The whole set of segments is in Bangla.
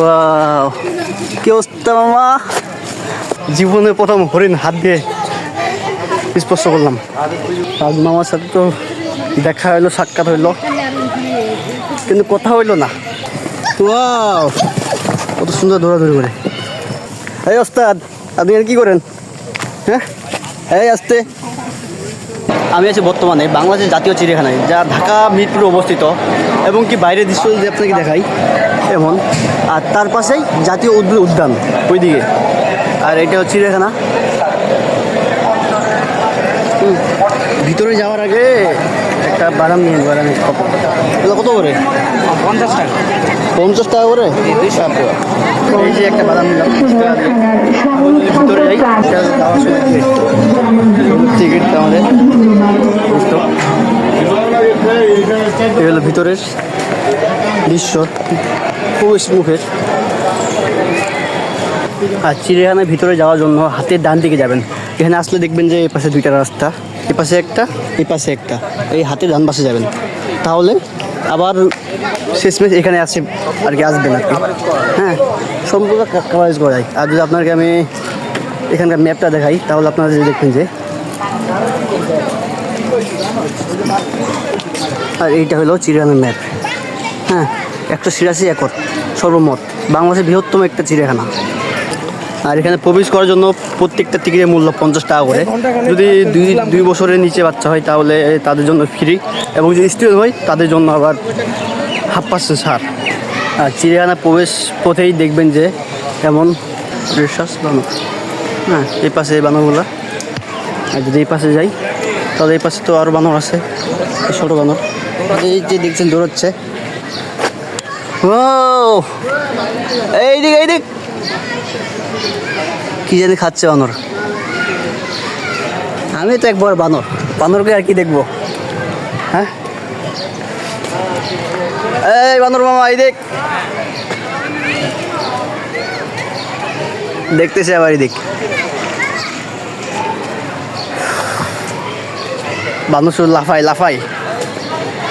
ওয়াও কি অবস্থা মামা? জীবনে প্রথম হরিণ হাত দিয়ে স্পর্শ করলাম। আজ মামার সাথে তো দেখা হইল সাক্ষাৎ হইল। কিন্তু কথা হইল না। ওয়াও কত সুন্দর দৌড়াদৌড়ি করে। এই ওস্তাদ আপনি আর কি করেন? হ্যাঁ? এই আসতে। আমি আছি বর্তমানে বাংলাদেশের জাতীয় চিড়িয়াখানায় যা ঢাকা মিরপুরে অবস্থিত এবং কি বাইরের দৃশ্য যদি আপনাকে দেখাই। এমন। আর তার পাশেই জাতীয় উদ্ভিদ উদ্যান ওইদিকে। আর এটা হচ্ছে চিড়িয়াখানা। ভিতরে যাওয়ার আগে একটা বাদাম নিয়ে কাপ। এগুলো কত করে? পঞ্চাশ টাকা। পঞ্চাশ টাকা করে? এই যে একটা বাদাম নিলাম। ভিতরে যাই টিকিটটা আমাদের। হলো ভিতরের দৃশ্য। খুব মুখের আর চিড়িয়াখানার ভিতরে যাওয়ার জন্য হাতের ডান দিকে যাবেন। এখানে আসলে দেখবেন যে এই পাশে দুইটা রাস্তা এই পাশে একটা এই পাশে একটা। এই হাতের ডান পাশে যাবেন। তাহলে আবার শেষমেশ এখানে আসে আর কি আসবেন আর কি। হ্যাঁ সম্পূর্ণ কাভারেজ করা যায়। আর যদি আপনাকে আমি এখানকার ম্যাপটা দেখাই, তাহলে আপনারা যদি দেখবেন যে আর এইটা হলো চিড়িয়াখানার ম্যাপ হ্যাঁ একশো ছিয়াশি একর সর্বমোট। বাংলাদেশের বৃহত্তম একটা চিড়িয়াখানা। আর এখানে প্রবেশ করার জন্য প্রত্যেকটা টিকিটের মূল্য পঞ্চাশ টাকা করে। যদি দুই দুই বছরের নিচে বাচ্চা হয় তাহলে তাদের জন্য ফ্রি এবং যদি স্টুডেন্ট হয়, তাদের জন্য আবার হাফ পার্সেন্ট ছাড়। আর চিড়িয়াখানা প্রবেশ পথেই দেখবেন যে এমন রেশাস বানর। হ্যাঁ এই পাশে এই বানরগুলো। আর যদি এই পাশে যাই, তাহলে এই পাশে তো আরও বানর আছে, ছোটো বানর। এই যে দেখছেন, দৌড়াচ্ছে। ও এই দিক এই দিক। কি জানি খাচ্ছে বানর। আমি তো একবার বানর। বানরকে আর কি দেখব? হ্যাঁ? এই বানর মামা এই দেখ দেখতেছে আবার এই দিক। বানর শুধু লাফাই লাফাই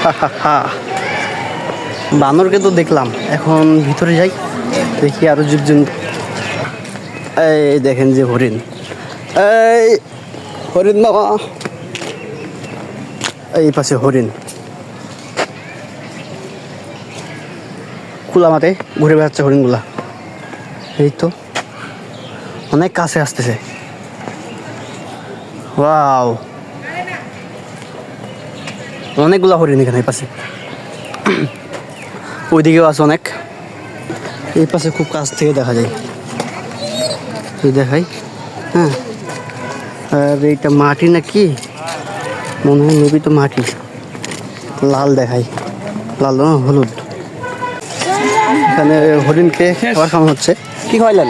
হা, হা, হা। বানরকে তো দেখলাম। এখন ভিতরে যাই, দেখি আরও জীবজন্তু এই দেখেন যে হরিণ। এই হরিণ বাবা। এই পাশে হরিণ। খোলা মাঠে ঘুরে বেড়াচ্ছে হরিণগুলা। এই তো। অনেক কাছে আসতেছে। ওয়াও। অনেকগুলা হরিণ এখানে পাশে। ওইদিকেও আছে অনেক। এই পাশে খুব কাছ থেকে দেখা যায়। দেখাই হ্যাঁ। আর এইটা মাটি না কি মনে হয় নবী তো মাটি। লাল দেখাই। লাল না হলুদ। এখানে হরিণকে খাবার খাওয়ানো হচ্ছে। কি খাওয়াইলেন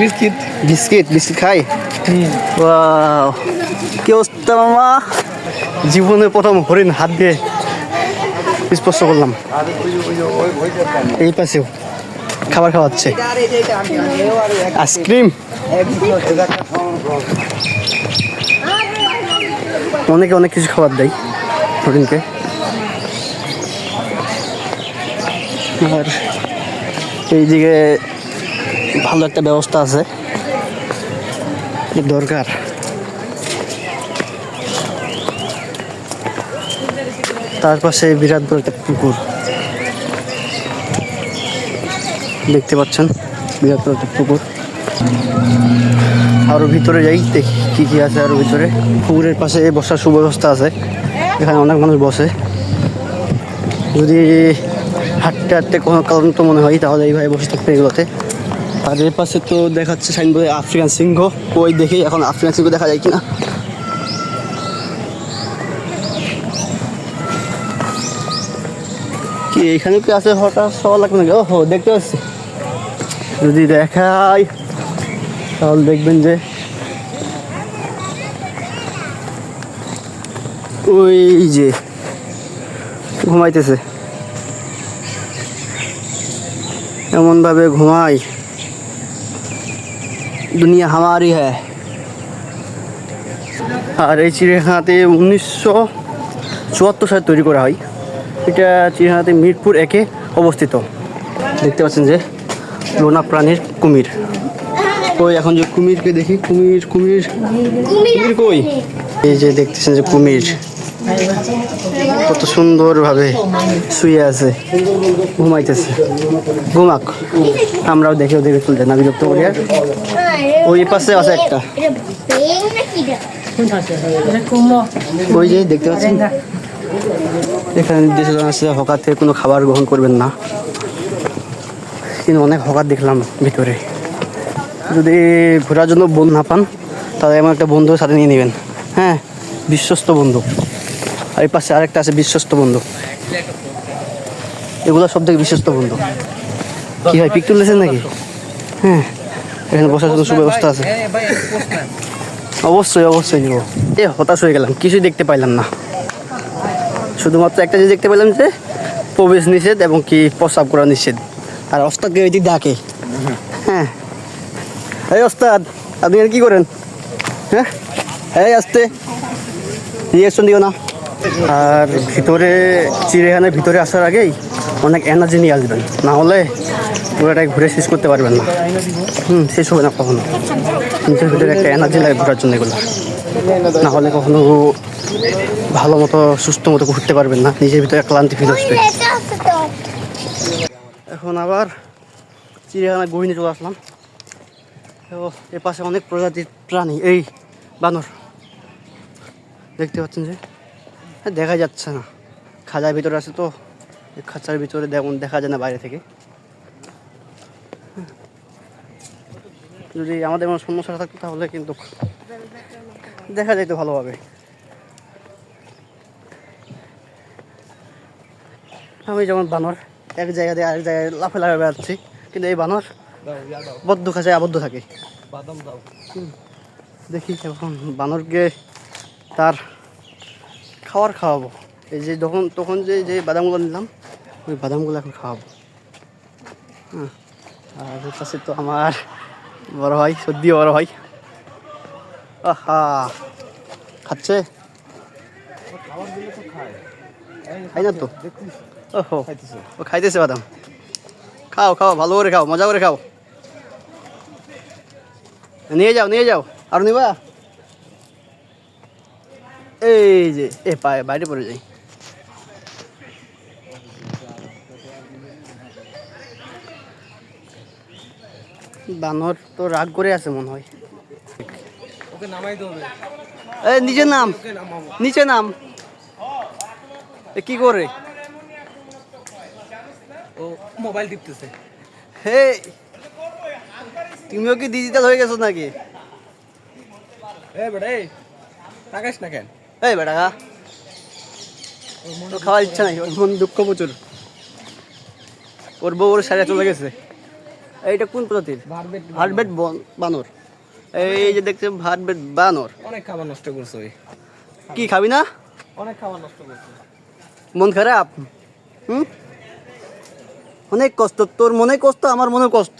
বিস্কিট। বিস্কিট বিস্কিট খাই! কি অবস্থা মামা? জীবনে প্রথম হরিণ হাত দিয়ে স্পর্শ করলাম। এই পাশেও খাবার খাওয়াচ্ছে। আইসক্রিম। অনেকে অনেক কিছু খাবার দেয় হরিণকে আর এইদিকে ভালো একটা ব্যবস্থা আছে। দরকার। তার পাশে বিরাট বড় একটা পুকুর। দেখতে পাচ্ছেন, বিরাট বড় একটা পুকুর। আরও ভিতরে যাই, দেখি কী কী আছে আরও ভিতরে। পুকুরের পাশে বসার সুব্যবস্থা আছে, এখানে অনেক মানুষ বসে। যদি হাঁটতে হাঁটতে কোনো কারণ তো মনে হয়, তাহলে এইভাবে বসে থাকতে এগুলোতে। আর এর পাশে তো দেখাচ্ছে সাইনবোর্ডে আফ্রিকান সিংহ। ওই দেখি এখন আফ্রিকান সিংহ দেখা যায় কিনা। কি, এখানে কি আছে হঠাৎ সবার লাগবে নাকি? ওহো, দেখতে পাচ্ছি। যদি দেখাই, তাহলে দেখবেন যে ওই যে ঘুমাইতেছে। এমনভাবে ঘুমাই। দুনিয়া হামারি হ্যাঁ আর এই চিড়িয়াখানাতে উনিশশো চুয়াত্তর সালে তৈরি করা হয়। এটা চিড়িয়াখানাতে মিরপুর একে অবস্থিত। দেখতে পাচ্ছেন যে লোনা প্রাণীর কুমির। ওই এখন যে কুমিরকে দেখি, কুমির কুমির। কুমির কই? এই যে দেখতেছেন যে কুমির। কত সুন্দরভাবে শুয়ে আছে, ঘুমাইতেছে। ঘুমাক, আমরাও দেখে ওদেরকে তুলতে না বিরক্ত করি আর ওই পাশে আছে একটা। ওই যে দেখতে পাচ্ছেন? এখানে নির্দেশ আছে হকার থেকে কোনো খাবার গ্রহণ করবেন না। কিন্তু অনেক হকার দেখলাম ভিতরে। যদি ঘোরার জন্য বন্ধু না পান তাহলে এমন একটা বন্ধু সাথে নিয়ে নেবেন। হ্যাঁ বিশ্বস্ত বন্ধু। আর এই পাশে আরেকটা আছে বিশ্বস্ত বন্ধু। এগুলো সব থেকে বিশ্বস্ত বন্ধু। কি হয় পিক তুলেছেন নাকি? হ্যাঁ এখানে বসার জন্য সুব্যবস্থা আছে। অবশ্যই অবশ্যই নিব। এ হতাশ হয়ে গেলাম কিছুই দেখতে পাইলাম না। শুধুমাত্র একটা জিনিস দেখতে পেলাম যে প্রবেশ নিষেধ এবং কি প্রস্রাব করা নিষেধ। আর ওস্তাদকে ওই দিক ডাকে। হ্যাঁ। এই ওস্তাদ, আপনি কি করেন? হ্যাঁ? এই আসতে। রিয়েকশন দিও না। আর ভিতরে, চিড়িয়াখানার ভিতরে আসার আগেই অনেক এনার্জি নিয়ে আসবেন। না হলে পুরোটাই ঘুরে শেষ করতে পারবেন না। হুম, শেষ হবে না কখনো। নিজের ভিতরে একটা এনার্জি লাগে ঘোরার জন্য এগুলো। না হলে কখনো ভালো মতো সুস্থ মতো ঘুরতে পারবেন না। নিজের ভিতরে ক্লান্তি ফিল আসবে এখন আবার চিড়িয়াখানা গহিনে চলে আসলাম। তো এর পাশে অনেক প্রজাতির প্রাণী। এই বানর। দেখতে পাচ্ছেন যে হ্যাঁ, দেখা যাচ্ছে না। খাঁচার ভিতরে আছে তো। খাঁচার ভিতরে যেমন দেখা যায় না বাইরে থেকে। যদি আমাদের মনে সমস্যা থাকতো তাহলে কিন্তু দেখা যেত ভালোভাবে। আমি যেমন বানর এক জায়গা দিয়ে আরেক জায়গায় লাফে লাফে বেড়াচ্ছি কিন্তু এই বানর বদ্ধ খাঁচায় আবদ্ধ থাকে। বাদাম দাও। দেখি এখন বানরকে তার খাবার খাওয়াবো। এই যে যখন তখন যে যে বাদামগুলো নিলাম ওই বাদামগুলো এখন খাওয়াবো। হ্যাঁ আর পাশে তো আমার বড় ভাই সর্দি বড় ভাই। আহা খাচ্ছে? খাই না তো? দেখছিস? ওহো ও খাইতেছে বাদাম। খাও খাও ভালো করে খাও মজা করে খাও। নিয়ে যাও নিয়ে যাও। আর নিবা? এই যে এ পায়ে বাইরে পড়ে যাই। বানর তো রাগ করে আছে মনে হয়। ওকে নামাই দেবে এই নিচে নাম। নিচে নাম। এ কি করে? ও মোবাইল টিপতেছে। হে তুমিও কি ডিজিটাল হয়ে গেছো নাকি? এ বেটা এই না কেন? এই বেটা তো খাওয়ার ইচ্ছা নাই ওর মন দুঃখ প্রচুর। ওর বউ ওর চলে গেছে। এইটা কোন প্রজাতির? ভারবেট বানর। এই যে দেখছেন হার্টবেট বানর। অনেক খাবার নষ্ট করছে ওই। কি খাবি না? অনেক খাবার নষ্ট করছে। মন খারাপ? হুম? অনেক কষ্ট তোর মনে কষ্ট আমার মনে কষ্ট।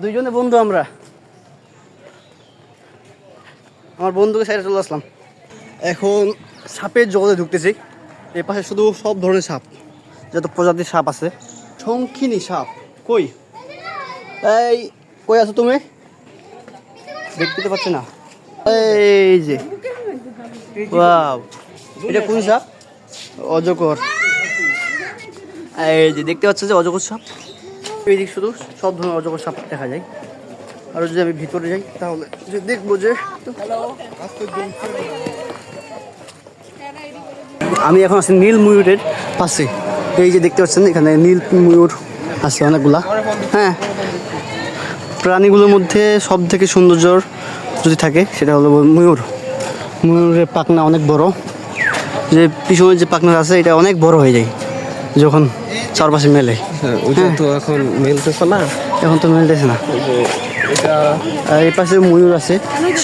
দুইজনে বন্ধু আমরা। আমার বন্ধুকে সাইডে চলে আসলাম। এখন সাপের জগতে ঢুকতেছি। এ পাশে শুধু সব ধরনের সাপ। যত প্রজাতির সাপ আছে। শঙ্খিনী সাপ। কই? এই কই আছো তুমি? দেখতে পাচ্ছি না। এই যে। এটা কোন সাপ? অজগর। এই যে দেখতে পাচ্ছ যে অজগর সাপ? এইদিক শুধু সব ধরনের অজগর সাপ দেখা যায়। আর যদি আমি ভিতরে যাই, তাহলে যে দেখব যে আমি এখন আছি নীল ময়ূরের পাশে। এই যে দেখতে পাচ্ছেন, এখানে নীল ময়ূর আছে অনেকগুলা। হ্যাঁ প্রাণীগুলোর মধ্যে সব থেকে সৌন্দর্য যদি থাকে, সেটা হলো ময়ূর। ময়ূরের পাখনা অনেক বড়। যে পিছনে যে পাখনা আছে, এটা অনেক বড় হয়ে যায়। যখন চারপাশে মেলে। ওইটা তো এখন মেলতেছে না? এখন তো মেলতেছে না। আর এই পাশে ময়ূর আছে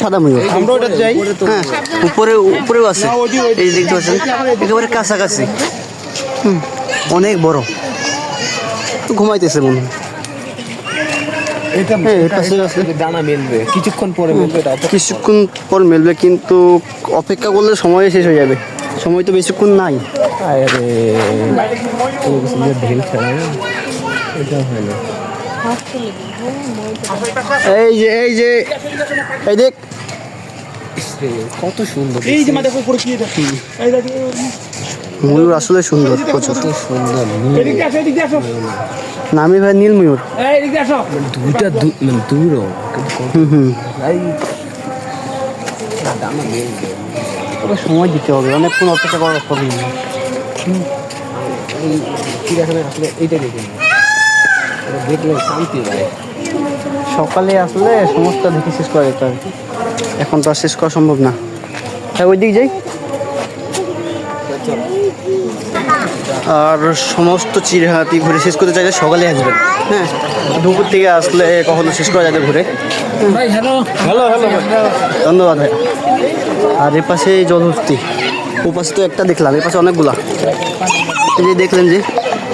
সাদা ময়ূর। আমরা ওটা যাই। হ্যাঁ উপরে উপরেও আছে। এই দেখতে পাচ্ছেন একেবারে কাছাকাছি। হুম, অনেক বড়। ঘুমাইতেছে মনে হয়। এটা হ্যাঁ, এই পাশে আছে। ডানা মেলবে কিছুক্ষণ পরে মেলবে এটা অপেক্ষা কিছুক্ষণ পর মেলবে কিন্তু অপেক্ষা করলে সময় শেষ হয়ে যাবে। সময় তো বেশিক্ষণ নাই। আরে ঢেল খেলা এটা হয় না। এই যে এই যে এই দেখ। কত সুন্দর এই যে মাথা উপরে কি এটা? এই দেখ ময়ূর আসলে সুন্দর প্রচুর। সুন্দর নামি ভাই নীল ময়ূর। এই এদিক দিয়ে দুইটা দু- মানে দূরও হুম হুম। ওটা সময় দিতে হবে অনেকক্ষণ অপেক্ষা করার হবে না। আসলে এইটা দেখে নিই। দেখলে শান্তি লাগে সকালে আসলে সমস্ত দেখে শেষ করা যেত কি। এখন তো আর শেষ করা সম্ভব না। হ্যাঁ ওই দিক যাই। আর সমস্ত চিড়িয়াখানাটি ঘুরে শেষ করতে চাইলে সকালে আসবেন। হ্যাঁ দুপুর থেকে আসলে কখনো শেষ করা যাবে ঘুরে। Hello hello. হ্যালো ধন্যবাদ ভাই। আর এ পাশে জলহস্তি। ও পাশে তো একটা দেখলাম, এ পাশে অনেকগুলা। এই যে দেখলেন যে,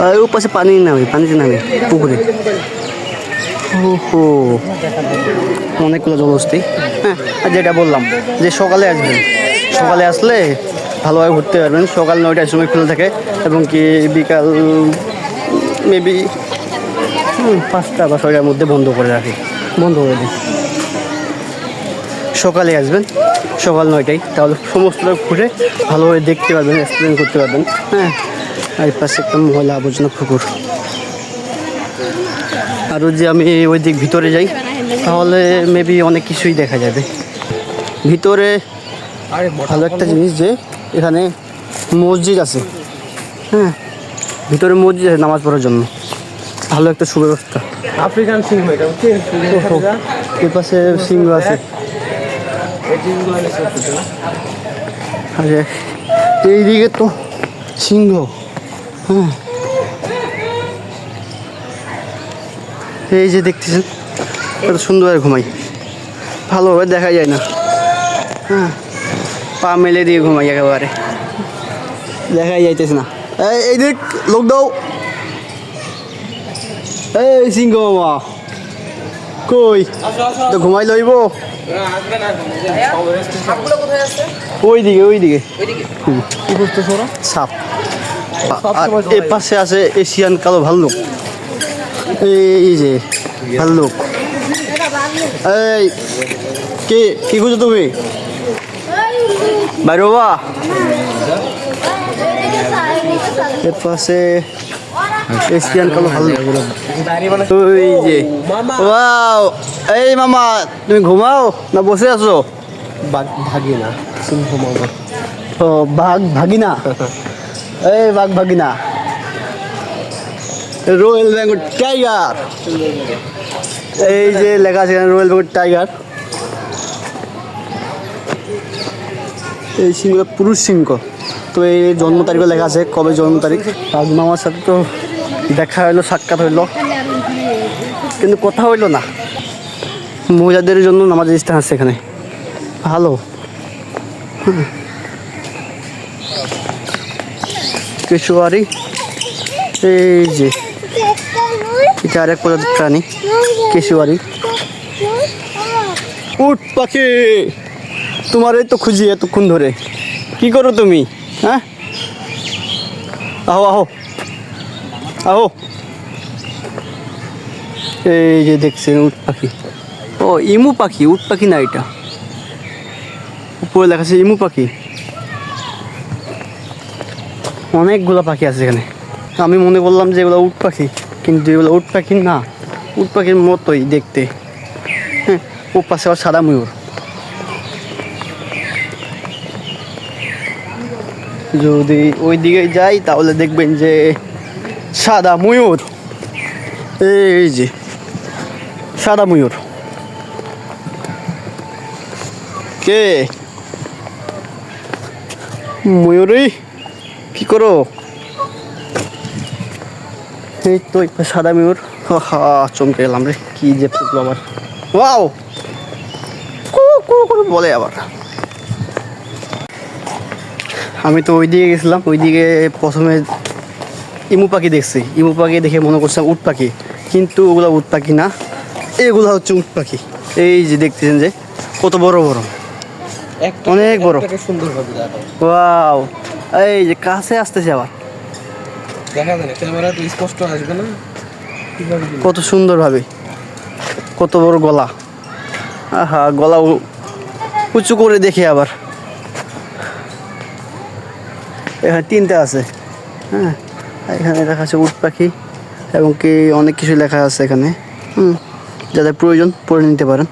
আর ও পাশে পানি নামে পানিতে নামে, পুকুরে। ওহো, অনেকগুলো জলহস্তি। হ্যাঁ আর যেটা বললাম, যে সকালে আসবেন। সকালে আসলে ভালোভাবে ঘুরতে পারবেন। সকাল নয়টার সময় খুলে থাকে এবং কি বিকাল মেবি পাঁচটা বা ছয়টার মধ্যে বন্ধ করে রাখে। বন্ধ করে দিই সকালে আসবেন। সকাল নয়টায়। তাহলে সমস্তটা ঘুরে ভালোভাবে দেখতে পারবেন এক্সপ্লেন করতে পারবেন। হ্যাঁ আর পাশে একটা ময়লা আবর্জনা পুকুর। আর যে আমি ওই দিক ভিতরে যাই তাহলে মেবি অনেক কিছুই দেখা যাবে। ভিতরে ভালো একটা জিনিস যে এখানে মসজিদ আছে। হ্যাঁ ভিতরে মসজিদ আছে নামাজ পড়ার জন্য। ভালো একটা সুব্যবস্থা। আফ্রিকান সিংহ এটা বুঝছেন এর পাশে সিংহ আছে। এইদিকে তো সিংহ। হ্যাঁ। এই যে দেখতেছেন, কত সুন্দর ঘুমাই। ভালোভাবে দেখা যায় না। হ্যাঁ পা মেলে দিয়ে ঘুমাই একেবারে। দেখাই যাইতেছে না। এই দিক, লোক দাও। এই, সিংহ মামা কই? তো ঘুমাই লইব? ওই দিকে ওই দিকে হুম। কি করতে ওরা? সাপ। আর এ পাশে আছে এশিয়ান কালো ভাল্লুক। এই যে ভাল্লুক। এই কে কি খুঁজো তুমি? বাইরে বাবা। এর পাশে এশিয়ান কালো ভাল্লুক। ওই যে ওয়াও। এই মামা তুমি ঘুমাও না বসে আছো? বাঘ ভাগে না সিংহ মামা ও বাঘ ভাগিনা? এই বাঘ ভাগিনা। Royal Bengal tiger. এই যে লেখা আছে রয়্যাল বেঙ্গল টাইগার। এই সিংহটা পুরুষ সিংহ। তো এই জন্ম তারিখও লেখা আছে কবে জন্ম তারিখ? মামার সাথে তো দেখা হইল সাক্ষাৎ হইল কিন্তু কথা হইল না। মহিলাদের জন্য নামাজের স্থান আছে এখানে। ভালো। কেশুয়ারি এই যে, এটা আরেক প্রজাতির প্রাণী। কেশুয়ারি উঠ, পাখি! তোমার এই তো খুঁজি এতক্ষণ ধরে। কি করো তুমি? হ্যাঁ? আহো আহো। আহো। এই যে দেখছেন উট পাখি। ও, ইমু পাখি, উট পাখি না এটা? উপরে লেখা আছে ইমু পাখি। অনেকগুলো পাখি আছে এখানে। আমি মনে করলাম যে এগুলো উট পাখি, কিন্তু এগুলো উট পাখি না। উট পাখির মতোই দেখতে। হ্যাঁ ও পাশে আবার সাদা ময়ূর। যদি ওই দিকে যাই, তাহলে দেখবেন যে সাদা ময়ূর। এই যে, সাদা ময়ূর। কে? ময়ূরী? কি করো? এই তো সাদা ময়ূর। হা চমকে গেলাম রে কি যে ফুটলো আবার ওয়াও! কু কু করে বলে আবার। আমি তো ওই দিকে গেছিলাম ওই দিকে প্রথমে ইমু পাখি দেখছি। ইমু পাখি দেখে মনে করছিলাম উট পাখি কিন্তু ওগুলো উট পাখি না এগুলো হচ্ছে উট পাখি। এই যে দেখতেছেন যে কত বড় বড়। অনেক বড়। সুন্দর ভাবে ওয়াও এই যে কাছে আসতেছে আবার। দেখা যায় না ক্যামেরা তো স্পষ্ট আসবে না। কত সুন্দরভাবে কত বড় গলা। আহা গলা উঁচু করে দেখে আবার। এখানে তিনটা আছে। হ্যাঁ এখানে লেখা আছে উট পাখি এবং কি অনেক কিছু লেখা আছে এখানে। হুম যাদের প্রয়োজন পড়ে নিতে পারেন।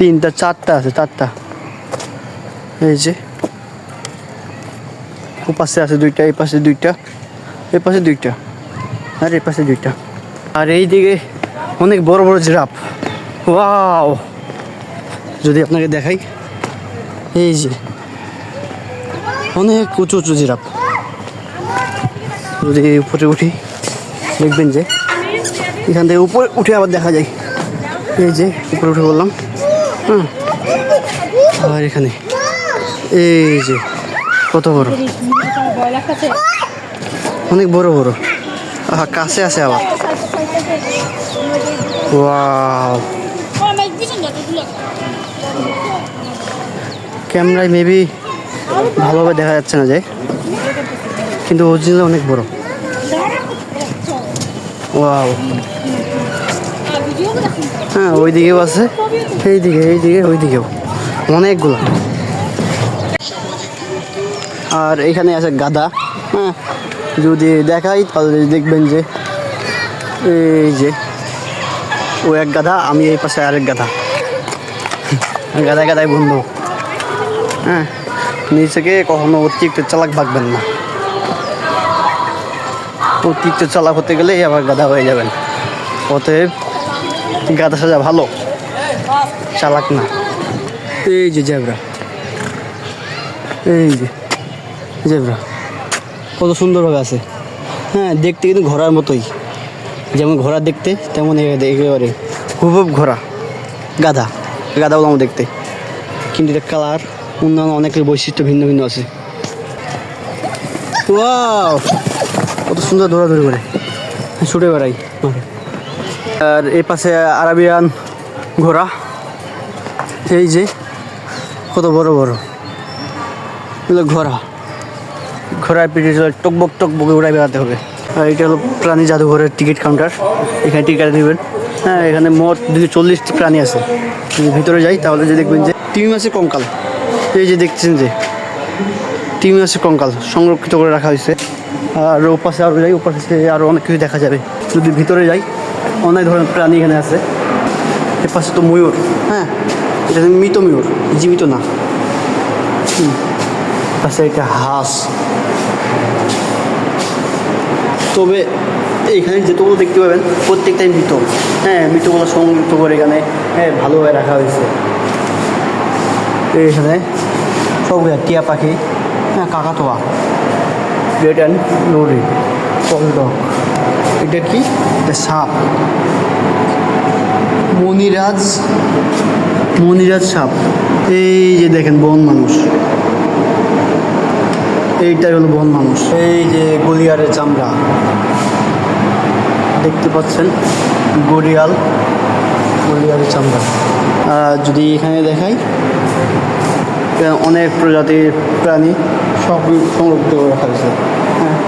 তিনটা, চারটা আছে, চারটা। এই যে। ও পাশে আছে দুইটা, এই পাশে দুইটা, এই পাশে দুইটা, আর এই পাশে দুইটা। আর এই দিকে অনেক বড় বড় জিরাফ। ওয়াও! যদি আপনাকে দেখাই, এই যে। অনেক উঁচু উঁচু জিরাফ। যদি উপরে উঠি, দেখবেন যে, এখান থেকে উপরে উঠে আবার দেখা যায়। এই যে, উপরে উঠে বললাম। আর এখানে। এই যে, কত বড়? অনেক বড় বড়। আহা, কাছে আছে আবার। ক্যামেরায় মেবি ভালোভাবে দেখা যাচ্ছে না যে, কিন্তু অরিজিনাল অনেক বড়। ওয়াও। হ্যাঁ ওই দিকেও আছে। এই দিকে এই দিকে ওই দিকেও অনেকগুলো। আর এখানে আছে গাদা হ্যাঁ যদি দেখাই, তাহলে দেখবেন যে এই যে ও এক গাধা, আমি এই পাশে আরেক গাধা। গাদায় গাদায় বন্ধু। হ্যাঁ নিচেকে কখনো অতিরিক্ত চালাক ভাগবেন না। অতিরিক্ত চালাক হতে গেলে আবার গাধা হয়ে যাবেন। অতএব গাধা সাজা ভালো? চালাক না। এই যে জেবরা। এই যে জেবরা। কত সুন্দরভাবে আছে। হ্যাঁ দেখতে কিন্তু ঘোড়ার মতোই। যেমন ঘোড়া দেখতে, তেমন একেবারে হুবহুব ঘোড়া। গাধা। গাধাগুলো দেখতে। কিন্তু এটা কালার অন্যান্য অনেকের বৈশিষ্ট্য ভিন্ন ভিন্ন আছে। ওয়াও কত সুন্দর দৌড়াদৌড়ি করে। ছুটে বেড়াই। আর এই পাশে আরাবিয়ান ঘোড়া। এই যে, কত বড় বড়। এগুলো ঘোড়া। ঘোড়ার পিঠে টকবক টকবকে উড়াই বেড়াতে হবে। আর এটা হলো প্রাণী জাদুঘরের টিকিট কাউন্টার। এখানে টিকিট নেবেন। হ্যাঁ এখানে মোট দুশো চল্লিশটি প্রাণী আছে। যদি ভিতরে যাই, তাহলে যে দেখবেন যে তিমি মাসে কঙ্কাল। এই যে দেখছেন যে, তিমি মাসে কঙ্কাল সংরক্ষিত করে রাখা হয়েছে। আর ও পাশে আরও যাই ও পাশে আরও অনেক কিছু দেখা যাবে। যদি ভিতরে যাই, অনেক ধরনের প্রাণী এখানে আছে। এ পাশে তো ময়ূর। হ্যাঁ এটা মৃত ময়ূর, জীবিত না। পাশে একটা হাঁস। তবে এইখানে যেটুকু দেখতে পাবেন, প্রত্যেকটাই মৃত। হ্যাঁ মৃতগুলো সংযুক্ত করে এখানে হ্যাঁ ভালোভাবে রাখা হয়েছে। এইখানে সবগুলো টিয়া পাখি হ্যাঁ কাকাতোয়া। রেড অ্যান্ড লোরি কলডক এটা কি এটা সাপ মনিরাজ মনিরাজ সাপ। এই যে দেখেন বন মানুষ। এইটাই হলো বন মানুষ। এই যে গলিয়ারের চামড়া। দেখতে পাচ্ছেন গড়িয়াল গড়িয়ালের চামড়া। আর যদি এখানে দেখাই অনেক প্রজাতির প্রাণী। সংরক্ষিত করে রাখা হয়েছে। হ্যাঁ।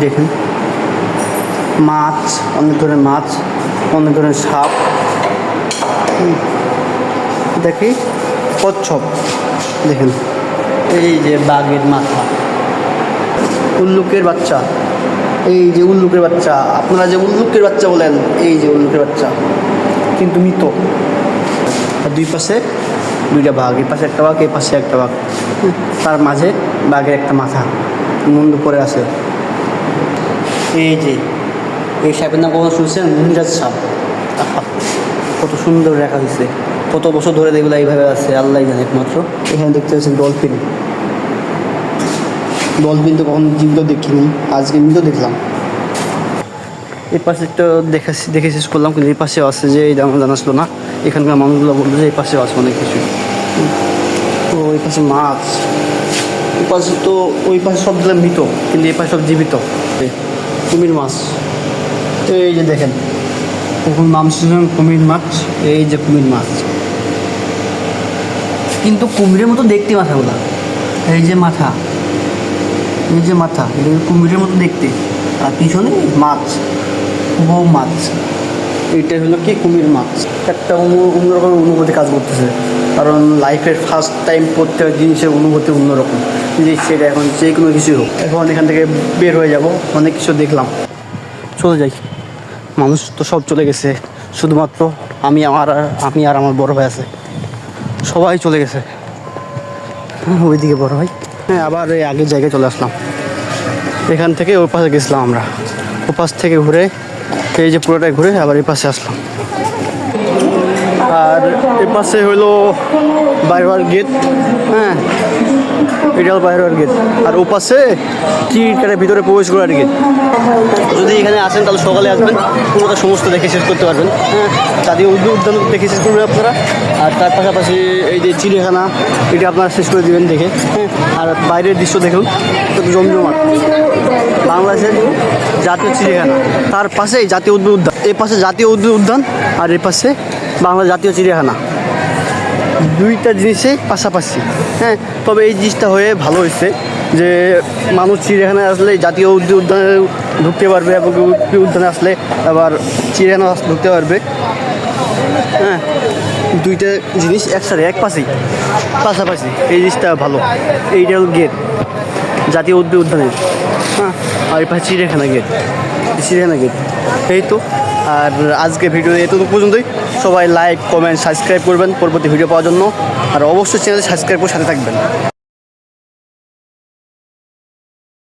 দেখেন। মাছ, অনেক ধরনের মাছ, অনেক ধরনের সাপ। দেখি। কচ্ছপ। দেখেন। এই যে বাঘের মাথা। উল্লুকের বাচ্চা। এই যে উল্লুকের বাচ্চা। আপনারা যে উল্লুকের বাচ্চা বলেন, এই যে উল্লুকের বাচ্চা। কিন্তু মৃত। আর দুই পাশে দুইটা বাঘ, এই পাশে একটা বাঘ, এই পাশে একটা বাঘ। তার মাঝে বাঘের একটা মাথা, মুন্ডু পরে আছে। এই যে, এই সাপের নাম কখনো শুনছেন? মুনিরাজ সাপ। কত সুন্দর রাখা হয়েছে। কত বছর ধরে এগুলো এইভাবে আছে আল্লাহ জানে একমাত্র। এখানে দেখতে পাচ্ছেন ডলফিন। ডলফিন তো কখনো জীবিত দেখিনি, আজকে মৃত দেখলাম। এই পাশে তো দেখা দেখে শেষ করলাম, কিন্তু এই পাশেও আছে যে, এই আমার জানা ছিল না। এখানকার মানুষগুলো বলল যে এই পাশেও আছে অনেক কিছু। তো ওই পাশে মাছ। ওই পাশে তো, ওই পাশে সব সবগুলো মৃত কিন্তু এই পাশে সব জীবিত। এই কুমির মাছ। তো এই যে দেখেন কখন মাংস কুমির মাছ, এই যে কুমির মাছ। কিন্তু কুমিরের মতো দেখতে মাথাগুলো। এই যে মাথা। এই যে মাথা কুমিরের মতো দেখতে। আর পিছনে মাছ। বউ মাছ এটা হলো কি? কুমির মাছ। একটা অন্য- অন্যরকম অনুভূতি কাজ করতেছে। কারণ লাইফের ফার্স্ট টাইম প্রত্যেক জিনিসের অনুভূতি অন্যরকম। যে সেটা এখন যে কোনো কিছু হোক। এখন এখান থেকে বের হয়ে যাব অনেক কিছু দেখলাম। চলে যাই। মানুষ তো সব চলে গেছে। শুধুমাত্র আমি আমার আমি আর আমার বড় ভাই আছে। সবাই চলে গেছে। হ্যাঁ, ওইদিকে বড় ভাই। হ্যাঁ আবার এই আগের জায়গায় চলে আসলাম। এখান থেকে ওই পাশে গেছিলাম আমরা। ওপাশ থেকে ঘুরে এই যে পুরোটাই ঘুরে আবার এই পাশে আসলাম। আর এ পাশে হলো বাইরওয়ার গেট হ্যাঁ? এটা হলো বাইরওয়ার গেট আর ও পাশে টিকিট কাটে ভিতরে প্রবেশ করার গেট যদি এখানে আসেন তাহলে সকালে আসবেন, পুরোটা সমস্ত দেখে শেষ করতে পারবেন। হ্যাঁ জাতীয় উদ্ভিদ উদ্যান দেখে শেষ করবেন আপনারা। আর তার পাশাপাশি এই যে চিড়িয়াখানা, এটা আপনারা শেষ করে দিবেন দেখে। হ্যাঁ আর বাইরের দৃশ্য দেখুন কত জমজমাট। বাংলাদেশের জাতীয় চিড়িয়াখানা। তার পাশেই জাতীয় উদ্ভিদ উদ্যান, এ পাশে জাতীয় উদ্ভিদ উদ্যান, আর এ পাশে বাংলা জাতীয় চিড়িয়াখানা। দুইটা জিনিসই পাশাপাশি। হ্যাঁ তবে এই জিনিসটা হয়ে ভালো হয়েছে যে মানুষ চিড়িয়াখানায় আসলে জাতীয় উদ্ভিদ উদ্যানে ঢুকতে পারবে এবং উদ্যানে আসলে আবার চিড়িয়াখানা ঢুকতে পারবে। হ্যাঁ দুইটা জিনিস একসাথে, এক পাশেই, পাশাপাশি। এই জিনিসটা ভালো। এইটা হল গেট জাতীয় উদ্ভিদ উদ্যানের হ্যাঁ আর এই পাশে চিড়িয়াখানা গেট চিড়িয়াখানা গেট এই তো, আর আজকে ভিডিও এতটুকু পর্যন্তই। সবাই লাইক কমেন্ট সাবস্ক্রাইব করবেন পরবর্তী ভিডিও পাওয়ার জন্য। আর অবশ্যই চ্যানেল সাবস্ক্রাইব করে সাথে থাকবেন।